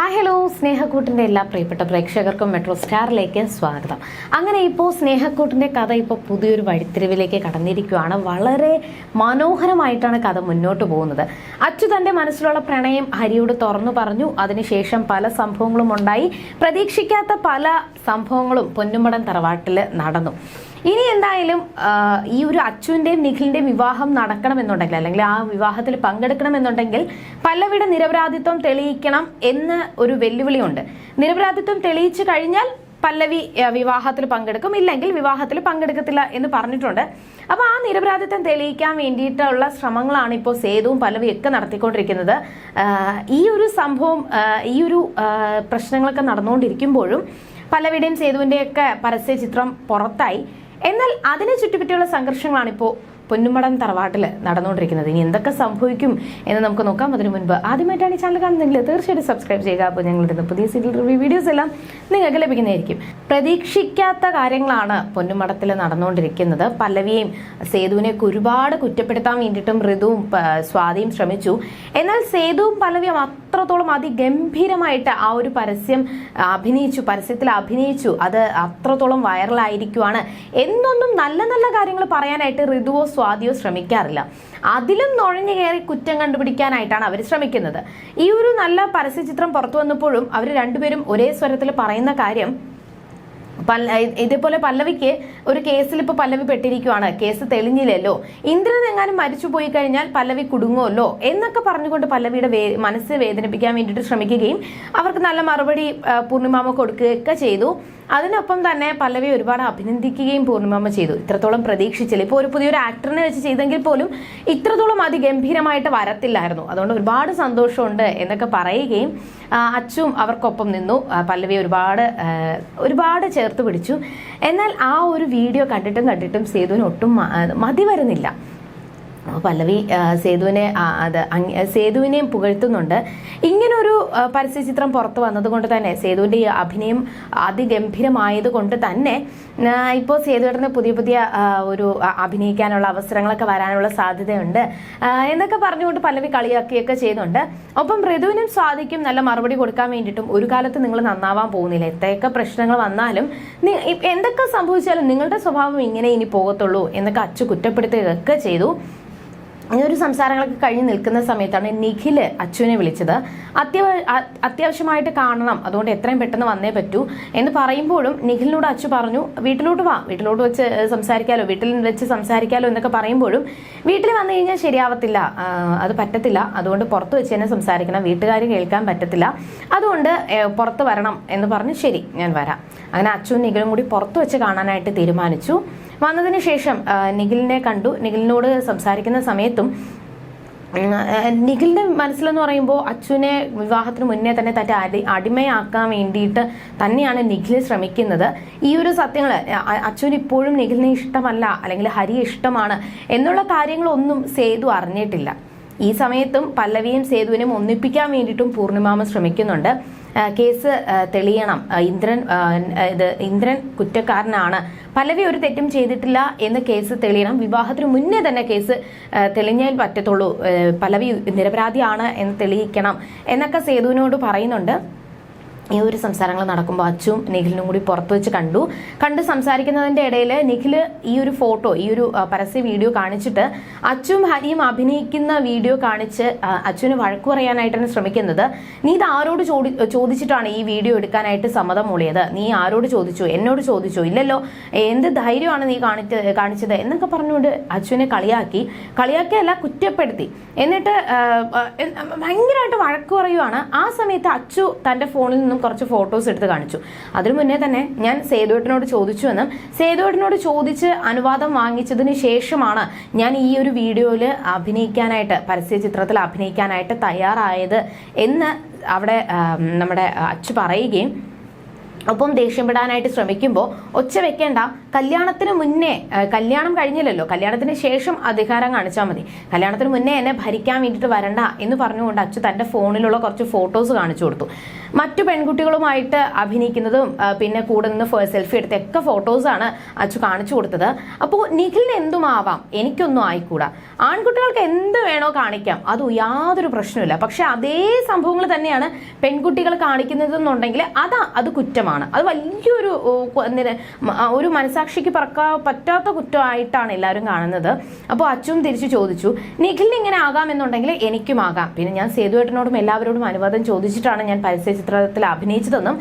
Hi hello സ്നേഹക്കൂട്ടിന്റെ എല്ലാ പ്രിയപ്പെട്ട പ്രേക്ഷകർക്കും മെട്രോ സ്റ്റാറിലേക്ക് സ്വാഗതം. അങ്ങനെ ഇപ്പോൾ സ്നേഹക്കൂട്ടിന്റെ കഥ ഇപ്പോൾ പുതിയൊരു വഴിത്തിരിവിലേക്ക് കടന്നിരിക്കുകയാണ്. വളരെ മനോഹരമായിട്ടാണ് കഥ മുന്നോട്ട് പോകുന്നത്. അച്ചു തന്റെ മനസ്സിലുള്ള പ്രണയം ഹരിയോട് തുറന്നു പറഞ്ഞു. അതിനുശേഷം പല സംഭവങ്ങളും ഉണ്ടായി. പ്രതീക്ഷിക്കാത്ത പല സംഭവങ്ങളും പൊന്നുമടൻ തറവാട്ടിൽ നടന്നു. ഇനി എന്തായാലും ഈ ഒരു അച്ചുവിന്റെയും നിഖിലിന്റെയും വിവാഹം നടക്കണമെന്നുണ്ടെങ്കിൽ അല്ലെങ്കിൽ ആ വിവാഹത്തിൽ പങ്കെടുക്കണമെന്നുണ്ടെങ്കിൽ പല്ലവിയുടെ നിരപരാധിത്വം തെളിയിക്കണം എന്ന് ഒരു വെല്ലുവിളിയുണ്ട്. നിരപരാധിത്വം തെളിയിച്ചു കഴിഞ്ഞാൽ പല്ലവി വിവാഹത്തിൽ പങ്കെടുക്കും ഇല്ലെങ്കിൽ വിവാഹത്തിൽ പങ്കെടുക്കത്തില്ല എന്ന് പറഞ്ഞിട്ടുണ്ട്. അപ്പൊ ആ നിരപരാധിത്വം തെളിയിക്കാൻ വേണ്ടിയിട്ടുള്ള ശ്രമങ്ങളാണ് ഇപ്പോൾ സേതുവും പല്ലവിയും ഒക്കെ നടത്തിക്കൊണ്ടിരിക്കുന്നത്. ഈ ഒരു സംഭവം ഈ ഒരു പ്രശ്നങ്ങളൊക്കെ നടന്നുകൊണ്ടിരിക്കുമ്പോഴും പല്ലവിയുടെയും സേതുവിന്റെയൊക്കെ പരസ്യ ചിത്രം പുറത്തായി. എന്നാൽ അതിനെ ചുറ്റിപ്പറ്റിയുള്ള സംഘർഷങ്ങളാണ് ഇപ്പോൾ പൊന്നുമടം തറവാട്ടിൽ നടന്നുകൊണ്ടിരിക്കുന്നത്. ഇനി എന്തൊക്കെ സംഭവിക്കും എന്ന് നമുക്ക് നോക്കാം. അതിനു മുൻപ് ആദ്യമായിട്ടാണ് ഈ ചാനൽ കാണുന്നതെങ്കിൽ തീർച്ചയായിട്ടും സബ്സ്ക്രൈബ് ചെയ്യുക. അപ്പോൾ ഞങ്ങളിടുന്ന പുതിയ സീരിയൽ റിവ്യൂ വീഡിയോസ് എല്ലാം നിങ്ങൾക്ക് ലഭിക്കുന്നതായിരിക്കും. പ്രതീക്ഷിക്കാത്ത കാര്യങ്ങളാണ് പൊന്നുമടത്തിൽ നടന്നുകൊണ്ടിരിക്കുന്നത്. പല്ലവിയെയും സേതുവിനെയൊക്കെ ഒരുപാട് കുറ്റപ്പെടുത്താൻ വേണ്ടിയിട്ടും ഋതുവും സ്വാതിയും ശ്രമിച്ചു. എന്നാൽ സേതുവും പല്ലവിയും അത്രത്തോളം അതിഗംഭീരമായിട്ട് ആ ഒരു പരസ്യം അഭിനയിച്ചു പരസ്യത്തിൽ അഭിനയിച്ചു അത് അത്രത്തോളം വൈറലായിരിക്കുവാണ്. എന്നൊന്നും നല്ല നല്ല കാര്യങ്ങൾ പറയാനായിട്ട് ഋതുവോ സ്വാതിയോ ശ്രമിക്കാറില്ല. അതിലും നുഴഞ്ഞു കയറി കുറ്റം കണ്ടുപിടിക്കാനായിട്ടാണ് അവർ ശ്രമിക്കുന്നത്. ഈ ഒരു നല്ല പരസ്യചിത്രം പുറത്തു വന്നപ്പോഴും അവർ രണ്ടുപേരും ഒരേ സ്വരത്തിൽ പറയുന്ന കാര്യം ഇതേപോലെ പല്ലവിക്ക് ഒരു കേസിൽ ഇപ്പൊ പല്ലവി പെട്ടിരിക്കുവാണ്. കേസ് തെളിഞ്ഞില്ലല്ലോ. ഇന്ദ്രൻ എങ്ങാനും മരിച്ചു പോയി കഴിഞ്ഞാൽ പല്ലവി കുടുങ്ങുമല്ലോ എന്നൊക്കെ പറഞ്ഞുകൊണ്ട് പല്ലവിയുടെ മനസ്സ് വേദനിപ്പിക്കാൻ വേണ്ടിയിട്ട് ശ്രമിക്കുകയും അവർക്ക് നല്ല മറുപടി പൂർണിമാമ കൊടുക്കുകയൊക്കെ ചെയ്തു. അതിനൊപ്പം തന്നെ പല്ലവി ഒരുപാട് അഭിനന്ദിക്കുകയും പൂർണിമാമ ചെയ്തു. ഇത്രത്തോളം പ്രതീക്ഷിച്ചില്ല. ഇപ്പോൾ ഒരു പുതിയൊരു ആക്ടറിനെ വെച്ച് ചെയ്തെങ്കിൽ പോലും ഇത്രത്തോളം അതിഗംഭീരമായിട്ട് വരത്തില്ലായിരുന്നു. അതുകൊണ്ട് ഒരുപാട് സന്തോഷമുണ്ട് എന്നൊക്കെ പറയുകയും അച്ചും അവർക്കൊപ്പം നിന്നു. പല്ലവി ഒരുപാട് ഒരുപാട് ചേർത്ത് പിടിച്ചു. എന്നാൽ ആ ഒരു വീഡിയോ കണ്ടിട്ടും കണ്ടിട്ടും സേതുവിന് ഒട്ടും മതി വരുന്നില്ല. പല്ലവി സേതുവിനെ അത് സേതുവിനെയും പുകഴ്ത്തുന്നുണ്ട്. ഇങ്ങനൊരു പരസ്യചിത്രം പുറത്തു വന്നതുകൊണ്ട് തന്നെ സേതുവിന്റെ ഈ അഭിനയം അതിഗംഭീരമായത് കൊണ്ട് തന്നെ ഇപ്പോൾ സേതുവേട്ടന് പുതിയ പുതിയ ഒരു അഭിനയിക്കാനുള്ള അവസരങ്ങളൊക്കെ വരാനുള്ള സാധ്യതയുണ്ട്. എന്നൊക്കെ പറഞ്ഞുകൊണ്ട് പലവി കളിയാക്കിയൊക്കെ ചെയ്യുന്നുണ്ട്. ഒപ്പം ഋതുവിനും സ്വാധിക്കും നല്ല മറുപടി കൊടുക്കാൻ വേണ്ടിയിട്ടും ഒരു കാലത്ത് നിങ്ങൾ നന്നാവാൻ പോകുന്നില്ല. എത്രയൊക്കെ പ്രശ്നങ്ങൾ വന്നാലും എന്തൊക്കെ സംഭവിച്ചാലും നിങ്ങളുടെ സ്വഭാവം ഇങ്ങനെ ഇനി പോകത്തുള്ളൂ എന്നൊക്കെ അച്ചു കുറ്റപ്പെടുത്തുകയൊക്കെ ചെയ്തു. ഈ ഒരു സംസാരങ്ങളൊക്കെ കഴിഞ്ഞ് നിൽക്കുന്ന സമയത്താണ് നിഖിൽ അച്ചുവിനെ വിളിച്ചത്. അത്യാവ അത്യാവശ്യമായിട്ട് കാണണം. അതുകൊണ്ട് എത്രയും പെട്ടെന്ന് വന്നേ പറ്റൂ എന്ന് പറയുമ്പോഴും നിഖിലിനോട് അച്ചു പറഞ്ഞു വീട്ടിലോട്ട് വാ. വീട്ടിലോട്ട് വെച്ച് സംസാരിക്കാലോ. വീട്ടിൽ വെച്ച് സംസാരിക്കാലോ എന്നൊക്കെ പറയുമ്പോഴും വീട്ടിൽ വന്നു കഴിഞ്ഞാൽ ശരിയാവത്തില്ല. അത് പറ്റത്തില്ല. അതുകൊണ്ട് പുറത്ത് വെച്ച് തന്നെ സംസാരിക്കണം. വീട്ടുകാർ കേൾക്കാൻ പറ്റത്തില്ല. അതുകൊണ്ട് പുറത്ത് വരണം എന്ന് പറഞ്ഞ്. ശരി ഞാൻ വരാം. അങ്ങനെ അച്ചുവും നിഖിലും കൂടി പുറത്ത് വെച്ച് കാണാനായിട്ട് തീരുമാനിച്ചു. വന്നതിന് ശേഷം നിഖിലിനെ കണ്ടു. നിഖിലിനോട് സംസാരിക്കുന്ന സമയത്തും നിഖിലിന്റെ മനസ്സിലെന്ന് പറയുമ്പോൾ അച്ഛനെ വിവാഹത്തിന് മുന്നേ തന്നെ തന്റെ അടി അടിമയാക്കാൻ വേണ്ടിയിട്ട് തന്നെയാണ് നിഖിൽ ശ്രമിക്കുന്നത്. ഈ ഒരു സത്യങ്ങൾ അച്ഛന് ഇപ്പോഴും നിഖിലിനെ ഇഷ്ടമല്ല അല്ലെങ്കിൽ ഹരി ഇഷ്ടമാണ് എന്നുള്ള കാര്യങ്ങളൊന്നും സേതു അറിഞ്ഞിട്ടില്ല. ഈ സമയത്തും പല്ലവിയും സേതുവിനും ഒന്നിപ്പിക്കാൻ വേണ്ടിയിട്ടും പൂർണിമാമ ശ്രമിക്കുന്നുണ്ട്. കേസ് തെളിയണം. ഇന്ദ്രൻ ഇത് ഇന്ദ്രൻ കുറ്റക്കാരനാണ്. പലവി ഒരു തെറ്റും ചെയ്തിട്ടില്ല എന്ന് കേസ് തെളിയണം. വിവാഹത്തിന് മുന്നേ തന്നെ കേസ് തെളിഞ്ഞാൽ പറ്റത്തുള്ളൂ. പലവി നിരപരാധിയാണ് എന്ന് തെളിയിക്കണം. എന്നൊക്കെ സേതുവിനോട് പറയുന്നുണ്ട്. ഈ ഒരു സംസാരങ്ങൾ നടക്കുമ്പോൾ അച്ചും നിഖിലിനും കൂടി പുറത്തു വെച്ച് കണ്ടു. കണ്ട് സംസാരിക്കുന്നതിന്റെ ഇടയിൽ നിഖിൽ ഈ ഒരു ഫോട്ടോ ഈ ഒരു പരസ്യ വീഡിയോ കാണിച്ചിട്ട് അച്ചും ഹരിയും അഭിനയിക്കുന്ന വീഡിയോ കാണിച്ച് അച്ഛന് വഴക്കു പറയാനായിട്ടാണ് ശ്രമിക്കുന്നത്. നീ ഇത് ആരോട് ചോദി ചോദിച്ചിട്ടാണ് ഈ വീഡിയോ എടുക്കാനായിട്ട് സമ്മതം മൂളിയത്? നീ ആരോട് ചോദിച്ചു? എന്നോട് ചോദിച്ചു? ഇല്ലല്ലോ. എന്ത് ധൈര്യമാണ് നീ കാണിച്ച് കാണിച്ചത്? എന്നൊക്കെ പറഞ്ഞുകൊണ്ട് അച്ചുവിനെ കളിയാക്കി. കളിയാക്കിയല്ല കുറ്റപ്പെടുത്തി. എന്നിട്ട് ഭയങ്കരമായിട്ട് വഴക്കു പറയുവാണ്. ആ സമയത്ത് അച്ചു തന്റെ ഫോണിൽ നിന്നും കുറച്ച് ഫോട്ടോസ് എടുത്ത് കാണിച്ചു. അതിനു മുന്നേ തന്നെ ഞാൻ സേതുവേട്ടനോട് ചോദിച്ചു എന്നും സേതുവേട്ടനോട് ചോദിച്ച് അനുവാദം വാങ്ങിച്ചതിന് ശേഷമാണ് ഞാൻ ഈ ഒരു വീഡിയോയിൽ അഭിനയിക്കാനായിട്ട് പരസ്യ ചിത്രത്തിൽ അഭിനയിക്കാനായിട്ട് തയ്യാറായത് എന്ന് അവിടെ നമ്മുടെ അച്ചു പറയുകയും ഒപ്പം ദേഷ്യപ്പെടാനായിട്ട് ശ്രമിക്കുമ്പോൾ ഒച്ച വെക്കേണ്ട. കല്യാണത്തിന് മുന്നേ കല്യാണം കഴിഞ്ഞില്ലല്ലോ. കല്യാണത്തിന് ശേഷം അധികാരം കാണിച്ചാൽ മതി. കല്യാണത്തിന് മുന്നേ എന്നെ ഭരിക്കാൻ വേണ്ടിയിട്ട് വരണ്ട എന്ന് പറഞ്ഞുകൊണ്ട് അച്ഛൻ തന്റെ ഫോണിലുള്ള കുറച്ച് ഫോട്ടോസ് കാണിച്ചു കൊടുത്തു. മറ്റു പെൺകുട്ടികളുമായിട്ട് അഭിനയിക്കുന്നതും പിന്നെ കൂടെ നിന്ന് സെൽഫി എടുത്ത ഒക്കെ ഫോട്ടോസാണ് അച്ഛൻ കാണിച്ചു കൊടുത്തത്. അപ്പോൾ നിഖിലിന് എന്തുമാവാം? എനിക്കൊന്നും ആയിക്കൂടാ. ആൺകുട്ടികൾക്ക് എന്ത് വേണോ കാണിക്കാം. അത് യാതൊരു പ്രശ്നമില്ല പക്ഷെ അതേ സംഭവങ്ങൾ തന്നെയാണ് പെൺകുട്ടികൾ കാണിക്കുന്നതെന്നുണ്ടെങ്കിൽ അതാ അത് കുറ്റമാണ്. അത് വലിയൊരു ഒരു മനസാക്ഷിക്ക് പറക്കാൻ പറ്റാത്ത കുറ്റമായിട്ടാണ് എല്ലാവരും കാണുന്നത്. അപ്പോൾ അച്ഛനും തിരിച്ചു ചോദിച്ചു നിഖിലിന് ഇങ്ങനെ ആകാമെന്നുണ്ടെങ്കിൽ എനിക്കും ആകാം. പിന്നെ ഞാൻ സേതുവേട്ടനോടും എല്ലാവരോടും അനുവാദം ചോദിച്ചിട്ടാണ് ഞാൻ പരസ്യ ചിത്രത്തിൽ അഭിനയിച്ചതെന്നും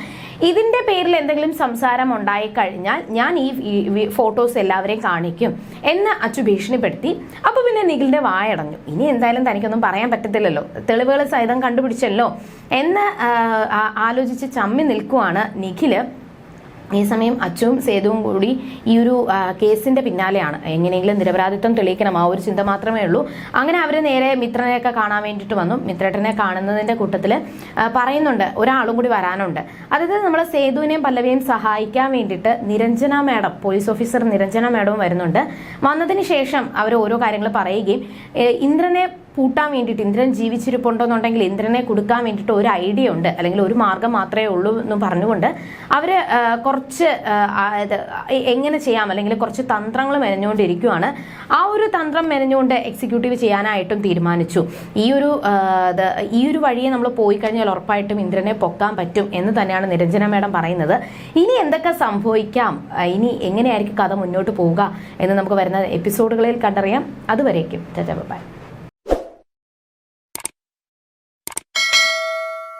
ഇതിന്റെ പേരിൽ എന്തെങ്കിലും സംസാരം ഉണ്ടായിക്കഴിഞ്ഞാൽ ഞാൻ ഈ ഫോട്ടോസ് എല്ലാവരെയും കാണിക്കും എന്ന് അച്ചു ഭീഷണിപ്പെടുത്തി. അപ്പോൾ പിന്നെ നിഖിലിന്റെ വായടഞ്ഞു. ഇനി എന്തായാലും തനിക്കൊന്നും പറയാൻ പറ്റത്തില്ലല്ലോ. തെളിവുകൾ സഹിതം കണ്ടുപിടിച്ചല്ലോ എന്ന് ആലോചിച്ച് ചമ്മി നിൽക്കുവാണ് നിഖിൽ ഈ സമയം അച്ചുവും സേതുവും കൂടി ഈ ഒരു കേസിന്റെ പിന്നാലെയാണ്. എങ്ങനെയെങ്കിലും നിരപരാധിത്വം തെളിയിക്കണം ആ ഒരു ചിന്ത മാത്രമേ ഉള്ളൂ. അങ്ങനെ അവർ നേരെ മിത്രനെയൊക്കെ കാണാൻ വേണ്ടിയിട്ട് വന്നു. മിത്രേട്ടനെ കാണുന്നതിന്റെ കൂട്ടത്തിൽ പറയുന്നുണ്ട് ഒരാളും കൂടി വരാനുണ്ട്. അതായത് നമ്മൾ സേതുവിനെയും പല്ലവിയെയും സഹായിക്കാൻ വേണ്ടിയിട്ട് Niranjana madam police officer Niranjana മാഡവും വരുന്നുണ്ട്. വന്നതിന് ശേഷം അവർ ഓരോ കാര്യങ്ങൾ പറയുകയും ഇന്ദ്രനെ പൂട്ടാൻ വേണ്ടിയിട്ട് ഇന്ദ്രൻ ജീവിച്ചിരിപ്പുണ്ടോന്നുണ്ടെങ്കിൽ ഇന്ദ്രനെ കൊടുക്കാൻ വേണ്ടിയിട്ട് ഒരു ഐഡിയ ഉണ്ട്. അല്ലെങ്കിൽ ഒരു മാർഗം മാത്രമേ ഉള്ളൂ എന്ന് പറഞ്ഞുകൊണ്ട് അവർ കുറച്ച് എങ്ങനെ ചെയ്യാം? അല്ലെങ്കിൽ കുറച്ച് തന്ത്രങ്ങൾ മെനഞ്ഞുകൊണ്ടിരിക്കുവാണ്. ആ ഒരു തന്ത്രം മെനഞ്ഞുകൊണ്ട് എക്സിക്യൂട്ടീവ് ചെയ്യാനായിട്ടും തീരുമാനിച്ചു. ഈ ഒരു ഈ ഒരു വഴിയെ നമ്മൾ പോയി കഴിഞ്ഞാൽ ഉറപ്പായിട്ടും ഇന്ദ്രനെ പൊക്കാൻ പറ്റും എന്ന് തന്നെയാണ് നിരഞ്ജന മേഡം പറയുന്നത്. ഇനി എന്തൊക്കെ സംഭവിക്കാം? ഇനി എങ്ങനെയായിരിക്കും കഥ മുന്നോട്ട് പോവുക എന്ന് നമുക്ക് വരുന്ന എപ്പിസോഡുകളിൽ കണ്ടറിയാം. അതുവരേക്കും. ബൈ.